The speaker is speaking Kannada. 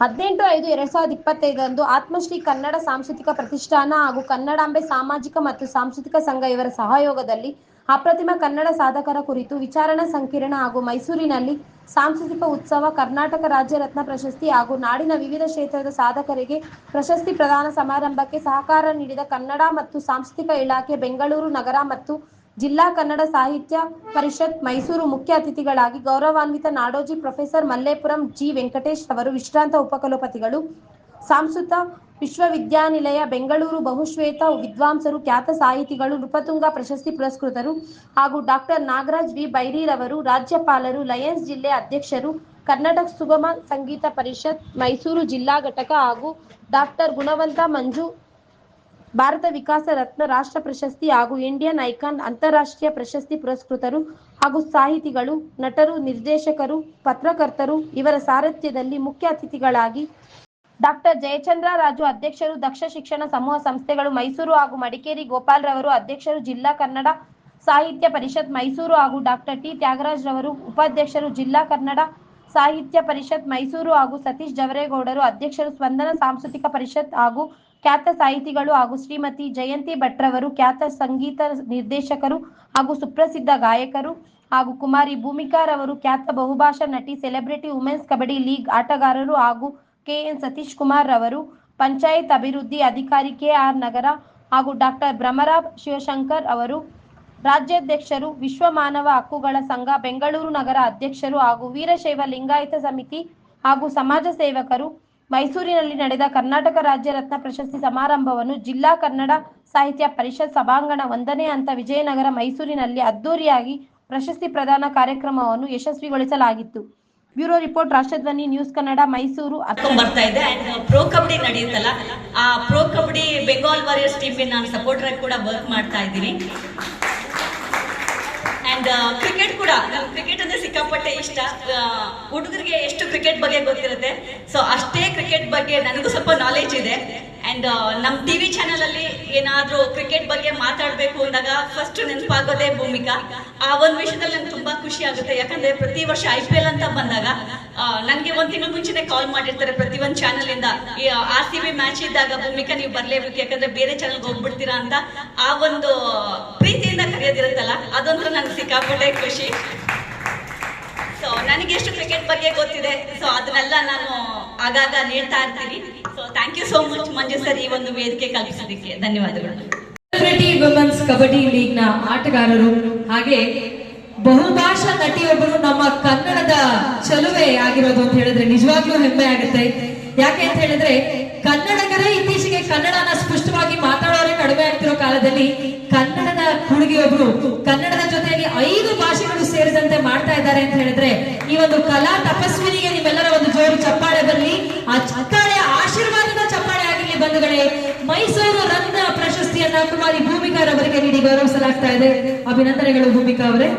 ಹದಿನೆಂಟು ಐದು ಎರಡ್ ಸಾವಿರದ ಇಪ್ಪತ್ತೈದರಂದು ಆತ್ಮಶ್ರೀ ಕನ್ನಡ ಸಾಂಸ್ಕೃತಿಕ ಪ್ರತಿಷ್ಠಾನ ಹಾಗೂ ಕನ್ನಡಾಂಬೆ ಸಾಮಾಜಿಕ ಮತ್ತು ಸಾಂಸ್ಕೃತಿಕ ಸಂಘ ಇವರ ಸಹಯೋಗದಲ್ಲಿ ಅಪ್ರತಿಮ ಕನ್ನಡ ಸಾಧಕರ ಕುರಿತು ವಿಚಾರಣಾ ಸಂಕಿರಣ ಹಾಗೂ ಮೈಸೂರಿನಲ್ಲಿ ಸಾಂಸ್ಕೃತಿಕ ಉತ್ಸವ, ಕರ್ನಾಟಕ ರಾಜ್ಯ ರತ್ನ ಪ್ರಶಸ್ತಿ ಹಾಗೂ ನಾಡಿನ ವಿವಿಧ ಕ್ಷೇತ್ರದ ಸಾಧಕರಿಗೆ ಪ್ರಶಸ್ತಿ ಪ್ರದಾನ ಸಮಾರಂಭಕ್ಕೆ ಸಹಕಾರ ನೀಡಿದ ಕನ್ನಡ ಮತ್ತು ಸಾಂಸ್ಕೃತಿಕ ಇಲಾಖೆ ಬೆಂಗಳೂರು ನಗರ ಮತ್ತು ಜಿಲ್ಲಾ ಕನ್ನಡ ಸಾಹಿತ್ಯ ಪರಿಷತ್ ಮೈಸೂರು ಮುಖ್ಯ ಅತಿಥಿಗಳಾಗಿ ಗೌರವಾನ್ವಿತ ನಾಡೋಜಿ ಪ್ರೊಫೆಸರ್ ಮಲ್ಲೇಪುರಂ ಜಿ ವೆಂಕಟೇಶ್ ಅವರು ವಿಶ್ರಾಂತ ಉಪಕುಲಪತಿಗಳು. ಸಾಂಸ್ಕೃತ ವಿಶ್ವವಿದ್ಯಾನಿಲಯ ಬೆಂಗಳೂರು ಬಹುಶ್ವೇತ ವಿದ್ವಾಂಸರು, ಖ್ಯಾತ ಸಾಹಿತಿಗಳು, ನೃಪತುಂಗ ಪ್ರಶಸ್ತಿ ಪುರಸ್ಕೃತರು ಹಾಗೂ ಡಾಕ್ಟರ್ ನಾಗರಾಜ್ ವಿ. ಬೈರಿರವರು ರಾಜ್ಯಪಾಲರು, ಲಯನ್ಸ್ ಜಿಲ್ಲೆ ಅಧ್ಯಕ್ಷರು ಕರ್ನಾಟಕ ಸುಗಮ ಸಂಗೀತ ಪರಿಷತ್ ಮೈಸೂರು ಜಿಲ್ಲಾ ಘಟಕ ಹಾಗೂ ಡಾಕ್ಟರ್ ಗುಣವಂತ ಮಂಜು ಭಾರತ ವಿಕಾಸ ರತ್ನ ರಾಷ್ಟ್ರ ಪ್ರಶಸ್ತಿ ಹಾಗೂ ಇಂಡಿಯನ್ ಐಕಾನ್ ಅಂತಾರಾಷ್ಟ್ರೀಯ ಪ್ರಶಸ್ತಿ ಪುರಸ್ಕೃತರು ಹಾಗೂ ಸಾಹಿತಿಗಳು, ನಟರು, ನಿರ್ದೇಶಕರು, ಪತ್ರಕರ್ತರು ಇವರ ಸಾರಥ್ಯದಲ್ಲಿ ಮುಖ್ಯ ಅತಿಥಿಗಳಾಗಿ ಡಾಕ್ಟರ್ ಜಯಚಂದ್ರ ರಾಜು ಅಧ್ಯಕ್ಷರು, ದಕ್ಷ ಶಿಕ್ಷಣ ಸಮೂಹ ಸಂಸ್ಥೆಗಳು ಮೈಸೂರು ಹಾಗೂ ಮಡಿಕೇರಿ ಗೋಪಾಲ್ ರವರು ಅಧ್ಯಕ್ಷರು, ಜಿಲ್ಲಾ ಕನ್ನಡ ಸಾಹಿತ್ಯ ಪರಿಷತ್ ಮೈಸೂರು ಹಾಗೂ ಡಾಕ್ಟರ್ ಟಿ. ತ್ಯಾಗರಾಜ್ ರವರು ಉಪಾಧ್ಯಕ್ಷರು, ಜಿಲ್ಲಾ ಕನ್ನಡ ಸಾಹಿತ್ಯ ಪರಿಷತ್ ಮೈಸೂರು ಹಾಗೂ ಸತೀಶ್ ಜವರೇಗೌಡರು ಅಧ್ಯಕ್ಷರು, ಸ್ಪಂದನ ಸಾಂಸ್ಕೃತಿಕ ಪರಿಷತ್ ಹಾಗೂ ಖ್ಯಾತ ಸಾಹಿತಿಗಳು ಹಾಗೂ ಶ್ರೀಮತಿ ಜಯಂತಿ ಭಟ್ರವರು, ಖ್ಯಾತ ಸಂಗೀತ ನಿರ್ದೇಶಕರು ಹಾಗೂ ಸುಪ್ರಸಿದ್ಧ ಗಾಯಕರು ಹಾಗೂ ಕುಮಾರಿ ಭೂಮಿಕಾರವರು, ಖ್ಯಾತ ಬಹುಭಾಷಾ ನಟಿ, ಸೆಲೆಬ್ರಿಟಿ, ವುಮೆನ್ಸ್ ಕಬಡ್ಡಿ ಲೀಗ್ ಆಟಗಾರರು ಹಾಗೂ ಕೆಎನ್ ಸತೀಶ್ ಕುಮಾರ್ ರವರು, ಪಂಚಾಯತ್ ಅಭಿವೃದ್ಧಿ ಅಧಿಕಾರಿ ಕೆಆರ್ ನಗರ ಹಾಗೂ ಡಾಕ್ಟರ್ ಭ್ರಮರಾವ್ ಶಿವಶಂಕರ್ ಅವರು, ರಾಜ್ಯಾಧ್ಯಕ್ಷರು, ವಿಶ್ವ ಮಾನವ ಹಕ್ಕುಗಳ ಸಂಘ, ಬೆಂಗಳೂರು ನಗರ ಅಧ್ಯಕ್ಷರು ಹಾಗೂ ವೀರಶೈವ ಲಿಂಗಾಯತ ಸಮಿತಿ ಹಾಗೂ ಸಮಾಜ ಸೇವಕರು ಮೈಸೂರಿನಲ್ಲಿ ನಡೆದ ಕರ್ನಾಟಕ ರಾಜ್ಯ ರತ್ನ ಪ್ರಶಸ್ತಿ ಸಮಾರಂಭವನ್ನು ಜಿಲ್ಲಾ ಕನ್ನಡ ಸಾಹಿತ್ಯ ಪರಿಷತ್ ಸಭಾಂಗಣ ಒಂದನೇ ಹಂತ ವಿಜಯನಗರ ಮೈಸೂರಿನಲ್ಲಿ ಅದ್ದೂರಿಯಾಗಿ ಪ್ರಶಸ್ತಿ ಪ್ರದಾನ ಕಾರ್ಯಕ್ರಮವನ್ನು ಯಶಸ್ವಿಗೊಳಿಸಲಾಗಿತ್ತು. Bureau report, Rashtradhwani, news Kannada, Mysuru ಬರ್ತಾ ಇದೆ. ಪ್ರೋ ಕಬಡ್ಡಿ ನಡೆಯುತ್ತಲ್ಲ. ಆ ಪ್ರೋ ಕಬಡ್ಡಿ ಬೆಂಗಾಲ್ ವಾರಿಯರ್ಸ್ ಟೀಮ್ಗೆ ನಾನು ಸಪೋರ್ಟರ್ ಆಗಿ ಕೂಡ ವರ್ಕ್ ಮಾಡ್ತಾ ಇದ್ದೀನಿ. ಅಂಡ್ ಕ್ರಿಕೆಟ್ ಕೂಡ. ಕ್ರಿಕೆಟ್ ಅಂದ್ರೆ ಸಿಕ್ಕಾಪಟ್ಟೆ ಇಷ್ಟ. ಹುಡುಗರಿಗೆ ಎಷ್ಟು ಕ್ರಿಕೆಟ್ ಬಗ್ಗೆ ಗೊತ್ತಿರುತ್ತೆ. ಸೊ ಅಷ್ಟೇ ಬಗ್ಗೆ ನನಗೂ ಸ್ವಲ್ಪ ನಾಲೆಜ್ ಇದೆ. ಅಂಡ್ ನಮ್ಮ ಟಿವಿ ಚಾನೆಲ್ ಅಲ್ಲಿ ಏನಾದ್ರೂ ಕ್ರಿಕೆಟ್ ಬಗ್ಗೆ ಮಾತಾಡಬೇಕು ಅಂದಾಗ ಫಸ್ಟ್ ನೆನಪಾಗೋದೇ ಭೂಮಿಕಾ. ಆ ಒಂದು ವಿಷಯದಲ್ಲಿ ನಂಗೆ ತುಂಬಾ ಖುಷಿ ಆಗುತ್ತೆ. ಯಾಕಂದ್ರೆ ಪ್ರತಿ ವರ್ಷ ಐ ಪಿ ಎಲ್ ಅಂತ ಬಂದಾಗ ನನಗೆ ಒಂದ್ ತಿಂಗಳು ಮುಂಚೆನೆ ಕಾಲ್ ಮಾಡಿರ್ತಾರೆ ಪ್ರತಿ ಒಂದು ಚಾನೆಲ್ ಇಂದ. ಆರ್ ಸಿ ಬಿ ಮ್ಯಾಚ್ ಇದ್ದಾಗ ಭೂಮಿಕಾ, ನೀವು ಬರ್ಲೇಬೇಕು. ಯಾಕಂದ್ರೆ ಬೇರೆ ಚಾನೆಲ್ಗೆ ಹೋಗ್ಬಿಡ್ತೀರಾ ಅಂತ ಆ ಒಂದು ಪ್ರೀತಿಯಿಂದ ಕರೆಯೋದಿರುತ್ತಲ್ಲ ಅದೊಂದು ನನ್ಗೆ ಸಿಕ್ಕಾಪಟ್ಟೆ ಖುಷಿ. ಸೊ ನನಗೆ ಎಷ್ಟು ಕ್ರಿಕೆಟ್ ಬಗ್ಗೆ ಗೊತ್ತಿದೆ. ಸೊ ಅದನ್ನೆಲ್ಲ ನಾನು ಆಗಾಗ ನೀಡ್ತಾ ಇರ್ತೀನಿ. So thank you so much Manju sir, ಈ ಒಂದು ವೇದಿಕೆ ಕಲ್ಪಿಸೋದಕ್ಕೆ ಧನ್ಯವಾದಗಳು. ವುಮೆನ್ಸ್ ಕಬಡ್ಡಿ ಲೀಗ್ನ ಆಟಗಾರರು ಹಾಗೆ ಬಹುಭಾಷಾ ನಟಿಯೊಬ್ಬರು ನಮ್ಮ ಕನ್ನಡದ ಚಲುವೆ ಆಗಿರೋದು ಅಂತ ಹೇಳಿದ್ರೆ ನಿಜವಾಗ್ಲೂ ಹೆಮ್ಮೆ ಆಗುತ್ತೆ. ಯಾಕೆ ಅಂತ ಹೇಳಿದ್ರೆ ಕನ್ನಡಕರೇ ಇತ್ತೀಚೆಗೆ ಕನ್ನಡನ ಸ್ಪಷ್ಟವಾಗಿ ಮಾತಾಡೋರೇ ಕಡಿಮೆ ಆಗ್ತಿರೋ ಕಾಲದಲ್ಲಿ ಕನ್ನಡದ ಹುಡುಗಿಯೊಬ್ರು ಕನ್ನಡದ ಜೊತೆಯಲ್ಲಿ ಐದು ಇದ್ದಾರೆ ಅಂತ ಹೇಳಿದ್ರೆ, ಈ ಒಂದು ಕಲಾ ತಪಸ್ವಿನಿಗೆ ನಿಮ್ಮೆಲ್ಲರ ಒಂದು ಜೋರು ಚಪ್ಪಾಳೆ ಬರಲಿ ಆ ಚಪ್ಪಾಳೆ ಆಶೀರ್ವಾದದ ಚಪ್ಪಾಳೆ ಆಗಿರ್ಲಿ ಬಂಧುಗಳೇ. ಮೈಸೂರು ರತ್ನ ಪ್ರಶಸ್ತಿಯನ್ನ ಕುಮಾರಿ ಭೂಮಿಕಾರವರಿಗೆ ನೀಡಿ ಗೌರವಿಸಲಾಗ್ತಾ ಇದೆ. ಅಭಿನಂದನೆಗಳು ಭೂಮಿಕಾ ಅವರೇ.